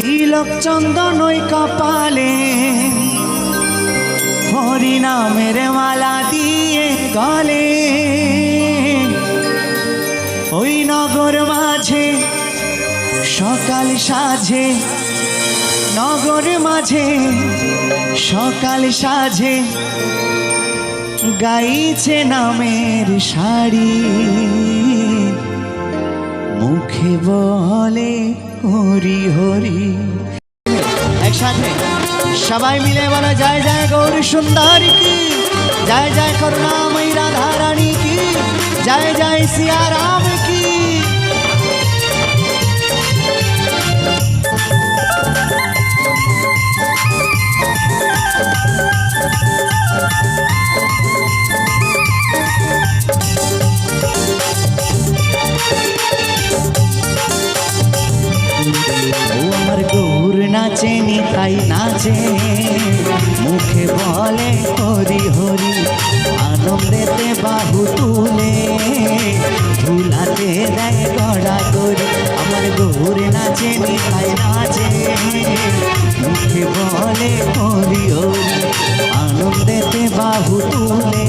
তিলক চন্দন ওই কপালে। হরি নামের মালা দিয়ে গলে। ওই নগর মাঝে, সকাল সাঝে, নগর মাঝে, সকাল সাঝে। গাইছে নামের শাড়ি, মুখে বলে হরি হরি। একসাথে সবাই মিলে বলো, জয় জয় গৌর সুন্দর কি? জয় জয় করুণাময়ী রাধা রানী কি? জয় জয় সিয়া রাম ও আমার গৌর নাচে, নিতাই নাচে। মুখে বলে, হরি হরি, আনন্দেতে বাহু তুলে। ঝুলাতে দেয় গড়া করি আমার গৌর নাচে, নিতাই নাচে। মুখে বলে, হরি হরি, আনন্দেতে বাহু তুলে।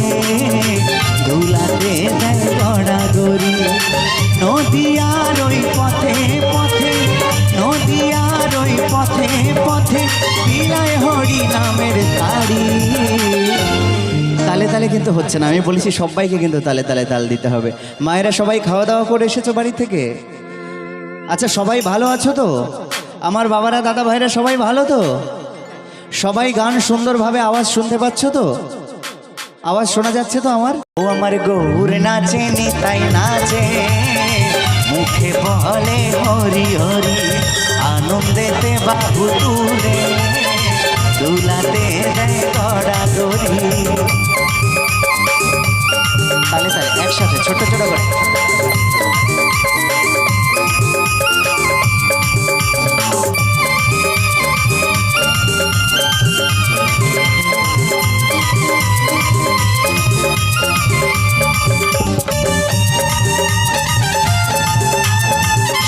কিন্তু হচ্ছে না। আমি বলেছি সবাইকে কিন্তু তালে তালে তাল দিতে হবে। মায়েরা সবাই খাওয়া দাওয়া করে এসেছ বাড়ি থেকে? আচ্ছা সবাই ভালো আছো তো? আমার বাবারা, দাদা ভাইরা সবাই ভালো তো? সবাই গান সুন্দরভাবে আওয়াজ শুনতে পাচ্ছ তো? আওয়াজ শোনা যাচ্ছে তো আমার? ও আমার গৌর নাচে নিতাই নাচে। মুখে বলে হরি হরি, আনন্দেতে বাবু তুলে। দুলাতে কড়া দড়ি তাহলে তাহলে একসাথে ছোট ছোট করে।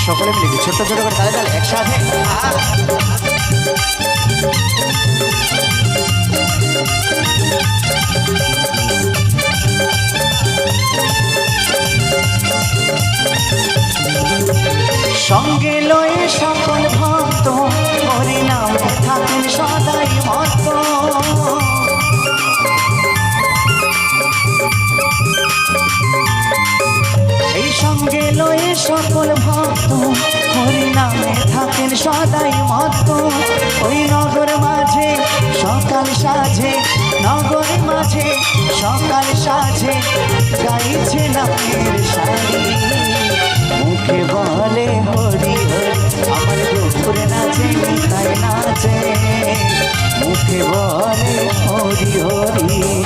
সকলে মিলে ছোট্ট ছোট করে তাহলে তাহলে একসাথে সদাই মত ওই নগর মাঝে, সকাল সাজে নগর মাঝে, সকাল সাজে গাইছে নামের শাড়ি মুখে বলে হরি আমার গোপুরে নাচে, তাই নাচে। মুখে বলে হরি হরি।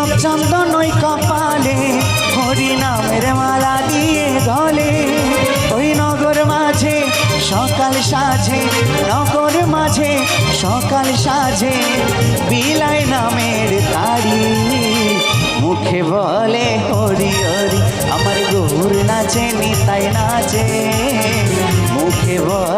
তিলক চন্দন ওই কপালে, হরি নামের মালা দিয়ে গলে। ওই নগর মাঝে, সকাল সাজে নগর মাঝে, সকাল সাজে বিলাই নামের তারি। মুখে বলে, হরি হরি, আমার গৌর নাচে, নিতাই নাচে। মুখে বলে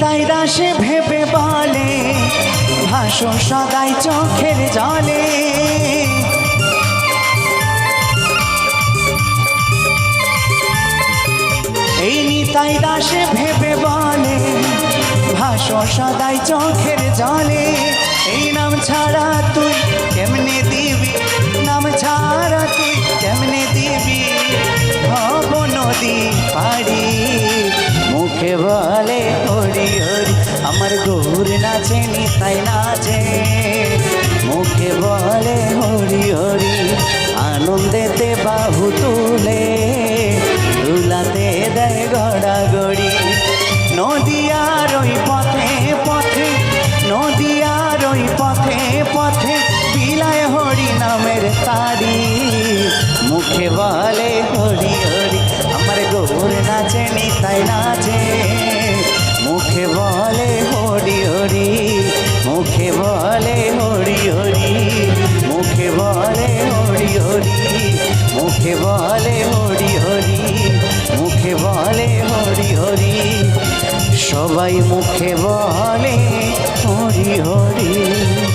দাসে ভেবে বলে, ভাসো সদাই চোখের জলে। এই নিতাই দাসে ভেবে বলে, ভাসো সদাই চোখের জলে। এই নাম ছাড়া তুই নিতাই নাচে মুখে বলে হরি হরি, আনন্দেতে বাহু তুলে। দুলাতে দেয় গড়াগড়ি। নদিয়ার ওই পথে পথে, নদিয়ার ওই পথে পথে বিলায় হরি নামের তারি। মুখে বলে হরি হরি, আমার গৌর নাচে নিতাই নাচে। মুখে বলে হরি হরি বলে হরি হরি, মুখে বলে হরি হরি, মুখে বলে হরি হরি, মুখে বলে হরি হরি। সবাই মুখে বলে হরি হরি।